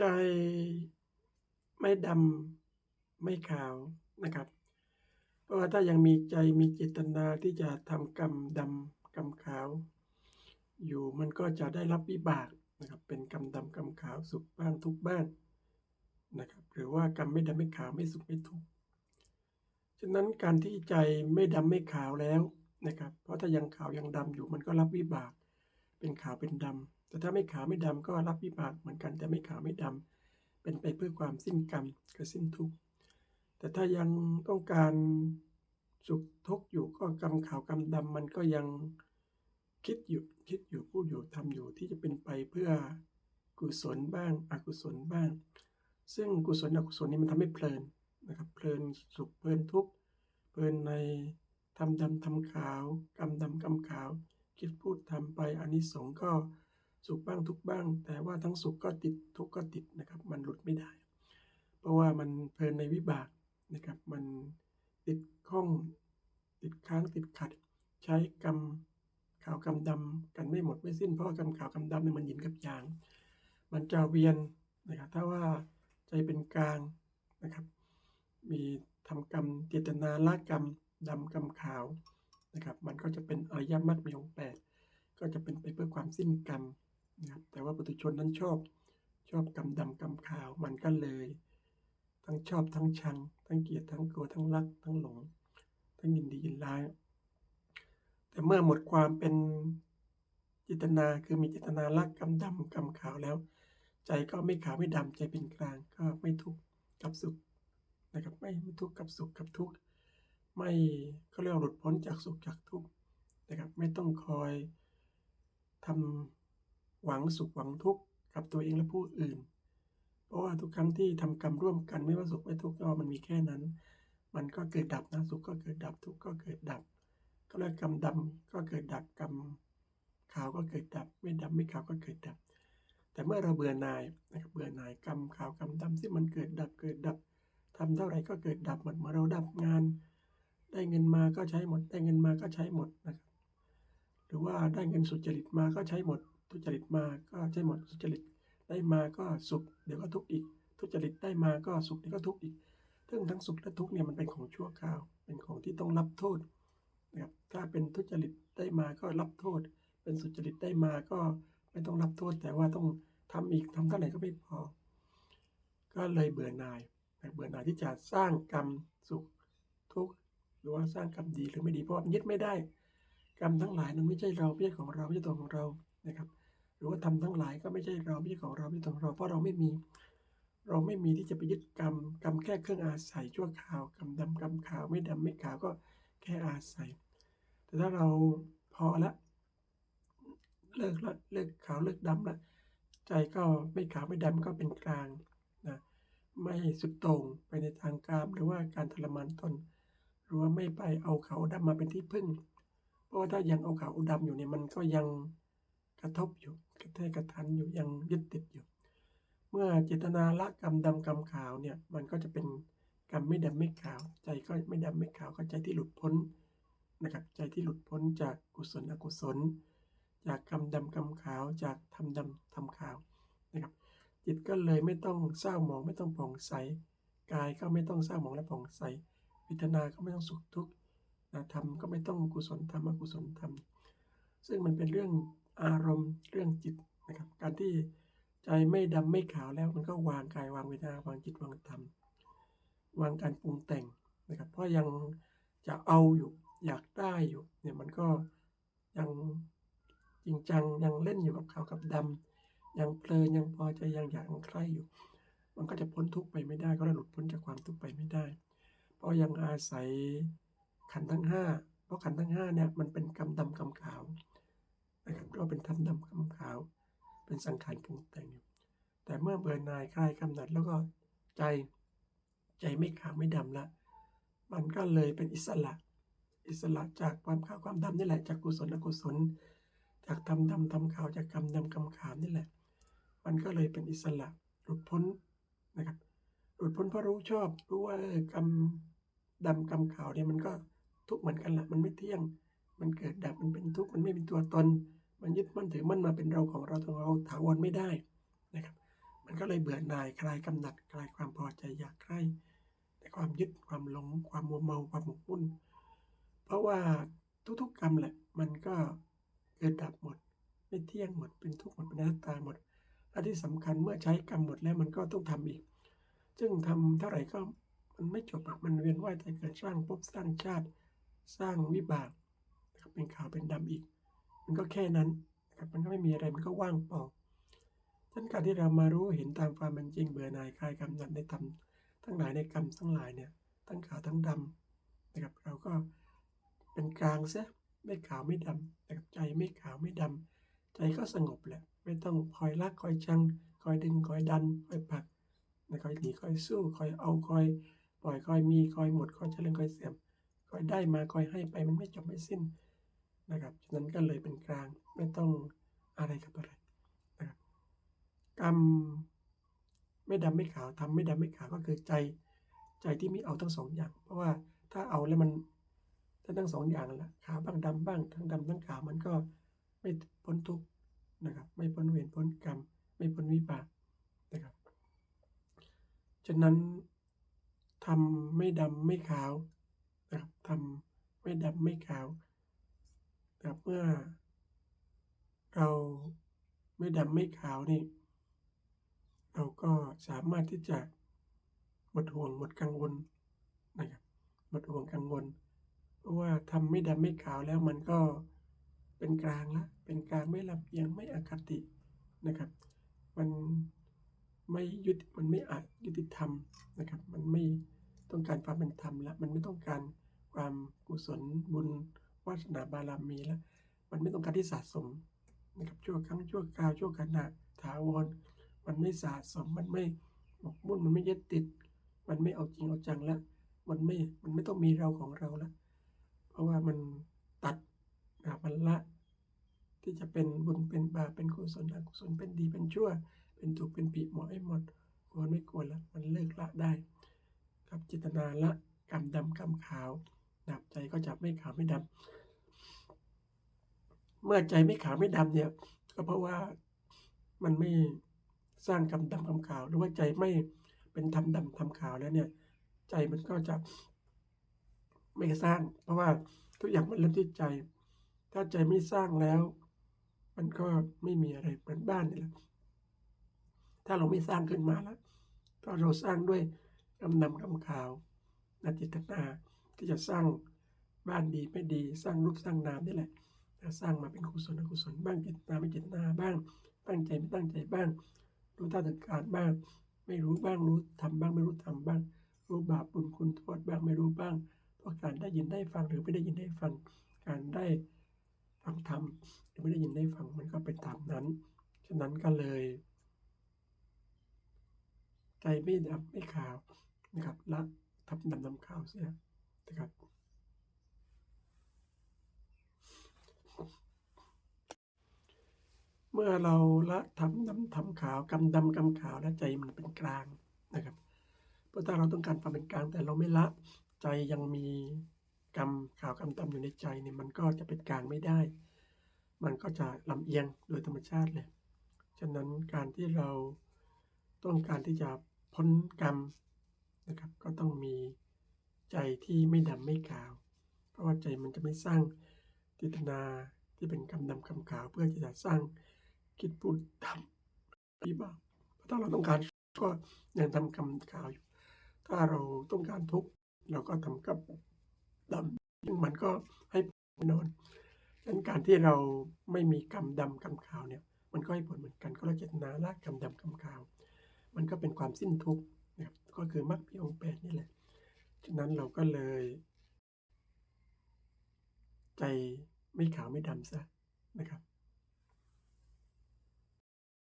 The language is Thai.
ใจไม่ดำไม่ขาวนะครับ เพราะว่าถ้ายังมีใจมีเจตนาที่จะทำกรรมดำกรรมขาว อยู่มันก็จะได้รับวิบากนะครับเป็นกรรมดำกรรมขาวสุขบ้างทุกบ้างนะครับหรือว่ากรรมไม่ดำไม่ขาวไม่สุขไม่ทุกข์ฉะนั้นการที่ใจไม่ดำไม่ขาวแล้วนะครับ เพราะถ้ายังขาวยังดำอยู่มันก็รับวิบาก เป็นขาวเป็นดำ แต่ถ้าไม่ขาวไม่ดำก็รับวิบากเหมือนกัน แต่ไม่ขาวไม่ดำเป็นไปเพื่อความสิ้นกรรมคือสิ้นทุกข์แต่ถ้ายังต้องการสุขทุกข์อยู่ก็กรรมขาวกรรมดำมันก็ยังคิดอยู่คิดอยู่พูดอยู่ทำอยู่ที่จะเป็นไปเพื่อกุศลบ้างอกุศลบ้าง ซึ่งกุศลอกุศลนี้มันทำให้เพลินนะครับเพลินสุขเพลินทุกข์เพลินในทำดำทำขาวกรรมดำกรรมขาว คิดพูดทำไปอานิสงส์ก็ สุขบ้างทุกบ้าง แต่ว่าทั้งสุขก็ติดทุกข์ก็ติดนะครับ มันหลุดไม่ได้ เพราะว่ามันเพลินในวิบากนะครับ มันติดข้องติดค้างติดขัด ใช้กรรมขาวกรรมดำกันไม่หมดไม่สิ้น เพราะว่ากรรมขาวกรรมดำเนี่ยมันหยินกับยาง มันจะเวียนนะครับถ้าว่าใจเป็นกลางนะครับ มีทำกรรมเจตนาละกรรมดำกรรมขาวนะครับ มันก็จะเป็นอริยมรรคมีองค์แปดก็จะเป็นไปเพื่อความสิ้นกรรม นะครับแต่ว่าปุถุชนนั้นชอบชอบกรรมดำกรรมขาวมันก็เลย ทั้งชอบทั้งชัง ทั้งเกลียดทั้งกลัวทั้งรัก ทั้งหลง ทั้งยินดียินร้าย แต่เมื่อหมดความเป็นเจตนาคือมีเจตนาละกรรมดำกรรมขาวแล้ว ใจก็ไม่ขาวไม่ดำใจเป็นกลางก็ไม่ทุกข์กับสุขนะครับไม่ไม่ทุกข์กับสุขกับทุกข์ไม่เขาเรียกหลุดพ้นจากสุขจากทุกข์นะครับไม่ต้องคอยทำ หวังสุขหวังทุกข์กับตัวเองและผู้อื่น เพราะว่าทุกครั้งที่ทำกรรมร่วมกันไม่ว่าสุขไม่ทุกข์ก็มันมีแค่นั้น มันก็เกิดดับนะสุขก็เกิดดับทุกข์ก็เกิดดับ ก็เรียกกรรมดำก็เกิดดับกรรมขาวก็เกิดดับ ไม่ดำไม่ขาวก็เกิดดับ แต่เมื่อเราเบื่อหน่ายนะครับเบื่อหน่ายกรรมขาวกรรมดำที่มันเกิดดับเกิดดับทำเท่าไหร่ก็เกิดดับหมดเมื่อเราดับงาน ได้เงินมาก็ใช้หมด ได้เงินมาก็ใช้หมดนะครับหรือว่าได้เงินสุจริตมาก็ใช้หมด ทุจริตมาก็ใช้หมดสุจริตได้มาก็สุข เดี๋ยวก็ทุกข์อีก ทุจริตได้มาก็สุขเดี๋ยวก็ทุกข์อีกซึ่งทั้งสุขและทุกข์เนี่ยมันเป็นของชั่วคราว เป็นของที่ต้องรับโทษนะครับถ้าเป็นทุจริตได้มาก็รับโทษ เป็นสุจริตได้มาก็ไม่ต้องรับโทษ แต่ว่าต้องทำอีกทำเท่าไหร่ก็ไม่พอ ก็เลยเบื่อหน่ายเบื่อหน่ายที่จะสร้างกรรมสุขทุกข์หรือว่าสร้างกรรมดีหรือไม่ดีเพราะมันยึดไม่ได้ กรรมทั้งหลายนั้นไม่ใช่เราไม่ใช่ของเราไม่ใช่ตัวของเรานะครับ หรือว่าทำทั้งหลายก็ไม่ใช่เราไม่ใช่ของเราไม่ใช่ตัวของเราเพราะเราไม่มี เราไม่มีที่จะไปยึดกรรมกรรมแค่เครื่องอาศัยชั่วคราวกรรมดำกรรมขาวไม่ดำไม่ขาวก็แค่อาศัย แต่ถ้าเราพอละเลิกละเลิกขาวเลิกดำละใจก็ไม่ขาวไม่ดำก็เป็นกลางนะไม่สุดต่งไปในทางกามหรือว่าการทรมานตนหรือว่าไม่ไปเอาขาวดำมาเป็นที่พึ่ง เพราะว่าถ้ายังเอาขาวดำอยู่เนี่ยมันก็ยังกระทบอยู่ กระแทกกระทันอยู่ยังยึดติดอยู่ เมื่อเจตนาละกรรมดำกรรมขาวเนี่ยมันก็จะเป็นกรรมไม่ดำไม่ขาว ใจก็ไม่ดำไม่ขาวก็ใจที่หลุดพ้นนะครับใจที่หลุดพ้นจากกุศลอกุศล จากกรรมดำกรรมขาวจากทำดำทำขาวนะครับจิตก็เลยไม่ต้องเศร้าหมองไม่ต้องผ่องใสกายก็ไม่ต้องเศร้าหมองและผ่องใสวิทนาก็ไม่ต้องสุขทุกข์นะธรรมก็ไม่ต้องกุศลธรรมอกุศลธรรม ซึ่งมันเป็นเรื่อง อารมณ์เรื่องจิตนะครับ การที่ใจไม่ดำไม่ขาวแล้วมันก็วางกายวางเวทนาวางจิตวางธรรมวางการปรุงแต่งนะครับ เพราะยังจะเอาอยู่อยากได้อยู่เนี่ยมันก็ยังจริงจังยังเล่นอยู่กับขาวกับดำยังเพลินยังพอใจยังอยากยังใคร่อยู่ มันก็จะพ้นทุกข์ไปไม่ได้ก็จะหลุดพ้นจากความทุกข์ไปไม่ได้ เพราะยังอาศัยขันทั้งห้าเพราะขันทั้งห้าเนี่ยมันเป็นกรรมดำกรรมขาว ก็เป็นธรรมดำกรรมขาว เป็นสังขารปรุงแต่งอยู่แต่เมื่อเบื่อหน่ายคลายกำหนัดแล้วก็ใจใจไม่ขาวไม่ดำละ มันก็เลยเป็นอิสระ อิสระจากความขาวความดำนี่แหละจากกุศลอกุศล จากทำดำทำขาวจากกรรมดำกรรมขาวนี่แหละ มันก็เลยเป็นอิสระหลุดพ้นนะครับ หลุดพ้นเพราะรู้ชอบรู้ว่ากรรมดำกรรมขาวเนี่ยมันก็ทุกข์เหมือนกันแหละมันไม่เที่ยง มันเกิดดับมันเป็นทุกข์มันไม่เป็นตัวตน มันยึดมั่นถือมั่นมาเป็นเราของเราของเราถาวรไม่ได้นะครับ มันก็เลยเบื่อหน่ายคลายกำหนัดคลายความพอใจอยากใคร่ในความยึดความหลง ความมัวเมาความหมกมุ่น เพราะว่าทุกๆกรรมแหละ มันก็เกิดดับหมด ไม่เที่ยงหมดเป็นทุกข์หมดเป็นอนัตตาหมดและที่สำคัญเมื่อใช้กรรมหมดแล้วมันก็ต้องทำอีก ซึ่งทำเท่าไหร่ก็มันไม่จบมันเวียนว่ายแต่เกิดสร้างภพสร้างชาติ สร้างวิบากเป็นขาวเป็นดำอีก มันก็แค่นั้นนะครับมันก็ไม่มีอะไรมันก็ว่างเปล่าฉะนั้นการที่เรามารู้เห็นตามความเป็นจริงเบื่อหน่ายคลายกำหนัดในธรรมทั้งหลายในกรรมทั้งหลายเนี่ยทั้งขาวทั้งดำนะครับเราก็เป็นกลางซะไม่ขาวไม่ดำนะครับใจไม่ขาวไม่ดำใจก็สงบแหละไม่ต้องคอยรักคอยชัง คอยดึงคอยดันคอยผลักนะคอยหนีคอยสู้คอยเอาคอย ปล่อยคอยมีคอยหมดคอยเจริญคอยเสื่อมคอยได้มาคอยให้ไปมันไม่จบไม่สิ้น นะครับ ฉะนั้นก็เลยเป็นกลางไม่ต้องอะไรกับอะไรนะครับกรรมไม่ดำไม่ขาวทำไม่ดำไม่ขาวก็คือใจใจที่ม่เอาทั้งสองอย่าง เพราะว่าถ้าเอาแล้วมันถ้าทั้งสองอย่างแหละขาวบ้างดำบ้างทั้งดำทั้งขาวมันก็ไม่พ้นทุกนะครับ ไม่พ้นเวรพ้นกรรม ไม่พ้นวิบากนะครับ ฉะนั้นทำไม่ดำไม่ขาวนะครับทำไม่ดำไม่ขาว นะครับเมื่อ เราไม่ดำไม่ขาวนี่ เราก็สามารถที่จะหมดห่วงหมดกังวลนะครับหมดห่วงกังวล เพราะว่าทำไม่ดำไม่ขาวแล้วมันก็เป็นกลางละเป็นกลางไม่ลำเอียงไม่อคตินะครับ มันไม่ยุติมันไม่อาจยุติธรรมนะครับ มันไม่ต้องการความเป็นธรรมล้วมันไม่ต้องการความกุศลบุญ วาสนาบารมีแล้ว มันไม่ต้องการที่สะสมนะครับชั่วครั้งชั่วคราวชั่วขณะถาวร มันไม่สะสมมันไม่หมกมุ่นมันไม่ยึดติด มันไม่เอาจริงเอาจังแล้วมันไม่มันไม่ต้องมีเราของเราแล้วเพราะว่ามันตัดนะมันละ ที่จะเป็นบุญเป็นบาปเป็นกุศลอกุศลเป็นดีเป็นชั่ว เป็นถูกเป็นผิดหมดให้หมดควรไม่ควรแล้วมันเลิกละได้ครับจิตนาละกรรมดำกรรมขาวดับใจก็จะไม่ขาวไม่ดำ เมื่อใจไม่ขาวไม่ดำเนี่ย ก็เพราะว่ามันไม่สร้างกรรมดำกรรมขาว หรือว่าใจไม่เป็นธรรมดำธรรมขาวแล้วเนี่ย ใจมันก็จะไม่สร้าง เพราะว่าทุกอย่างมันเริ่มที่ใจ ถ้าใจไม่สร้างแล้ว มันก็ไม่มีอะไรเหมือนบ้านนี่แหละถ้าเราไม่สร้างขึ้นมาแล้วถ้าเราสร้างด้วยกำนำกำขาวนาจิตนาที่จะสร้างบ้านดีไม่ดี สร้างรูปสร้างนามนี่แหละ สร้างมาเป็นกุศลอกุศลบ้างจิตนาไม่จิตนาบ้าง ตั้งใจไม่ตั้งใจบ้าง รู้ท่าถึงการบ้าง ไม่รู้บ้างรู้ทำบ้างไม่รู้ทำบ้าง รู้บาปบุญคุณโทษบ้างไม่รู้บ้าง เพราะการได้ยินได้ฟังหรือไม่ได้ยินได้ฟัง การได้ฟังธรรมหรือไม่ได้ยินได้ฟังมันก็เป็นตามนั้น ฉะนั้นก็เลย ใจไม่ดำไม่ขาวนะครับละทับดำดำขาวเสียนะครับ เมื่อเราละทำดำทำขาวกำดำกำขาวแล้วใจมันเป็นกลางนะครับ เพราะถ้าเราต้องการความเป็นกลางแต่เราไม่ละใจยังมีกรรมขาวกรรมดำอยู่ในใจเนี่ยมันก็จะเป็นกลางไม่ได้ มันก็จะลำเอียงโดยธรรมชาติเลย ฉะนั้นการที่เราต้องการที่จะพ้นกรรมนะครับ ก็ต้องมีใจที่ไม่ดำไม่ขาว เพราะว่าใจมันจะไม่สร้างจิตนาที่เป็นกรรมดำกรรมขาวเพื่อที่จะสร้าง คิดพูดทำวิบากถ้าเราต้องการก็ยังทำกรรมขาวอยู่ ถ้าเราต้องการทุกข์เราก็ทำกับดำซึ่งมันก็ให้นอนดังนั้นการที่เราไม่มีกรรมดำกรรมขาวเนี่ย มันก็ให้ผลเหมือนกันก็เราเจตนาละกรรมดำกรรมขาว มันก็เป็นความสิ้นทุกข์นะครับก็คือมรรคมีองแปดนี่แหละฉะนั้นเราก็เลย ใจไม่ขาวไม่ดำซะนะครับ